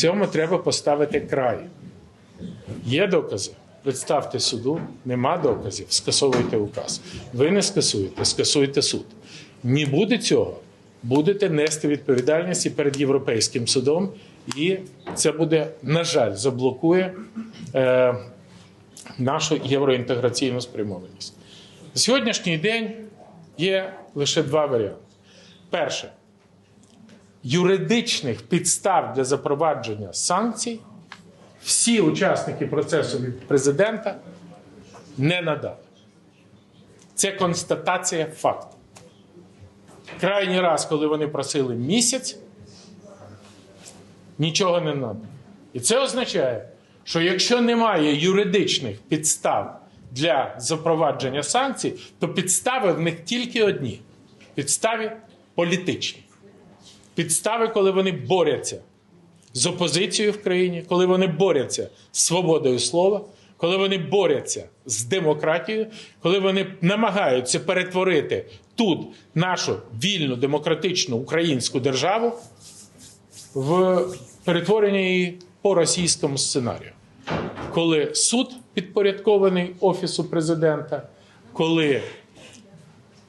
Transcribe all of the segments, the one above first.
Цьому треба поставити край. Є докази. Представте суду, нема доказів, скасовуйте указ. Ви не скасуєте, скасуйте суд. Не буде цього, будете нести відповідальність і перед Європейським судом, і це буде, на жаль, заблокує е, нашу євроінтеграційну спрямованість. На сьогоднішній день є лише два варіанти. Перше, юридичних підстав для запровадження санкцій всі учасники процесу від президента не надали. Це констатація факту. Крайній раз, коли вони просили місяць, нічого не надо. І це означає, що якщо немає юридичних підстав для запровадження санкцій, то підстави в них тільки одні: підстави політичні. Підстави, коли вони борються з опозицією в країні, коли вони борються з свободою слова, коли вони борються з демократією, коли вони намагаються перетворити тут нашу вільну демократичну українську державу в перетворення її по російському сценарію. Коли суд підпорядкований Офісу президента, коли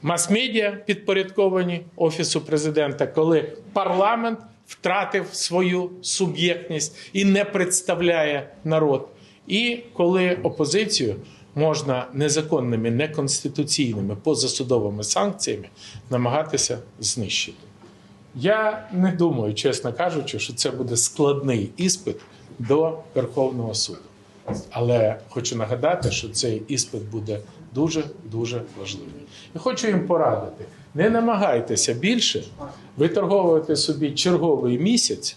мас-медіа підпорядковані Офісу президента, коли парламент втратив свою суб'єктність і не представляє народ, і коли опозицію можна незаконними, неконституційними позасудовими санкціями намагатися знищити. Я не думаю, чесно кажучи, що це буде складний іспит до Верховного суду. Але хочу нагадати, що цей іспит буде дуже дуже важливий. І хочу їм порадити: не намагайтеся більше виторговувати собі черговий місяць,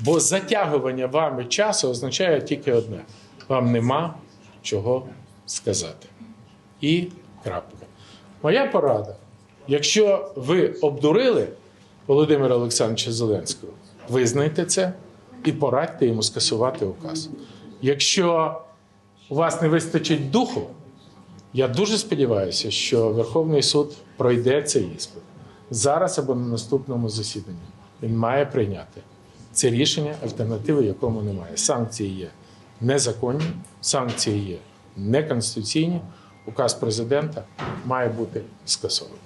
бо затягування вами часу означає тільки одне: вам нема чого сказати. І крапка. Моя порада: якщо ви обдурили Володимира Олександровича Зеленського, визнайте це і порадьте йому скасувати указ. Якщо у вас не вистачить духу, я дуже сподіваюся, що Верховний суд пройде цей іспит зараз або на наступному засіданні. Він має прийняти це рішення, альтернативи якому немає. Санкції є незаконні, санкції є неконституційні. Указ президента має бути скасований.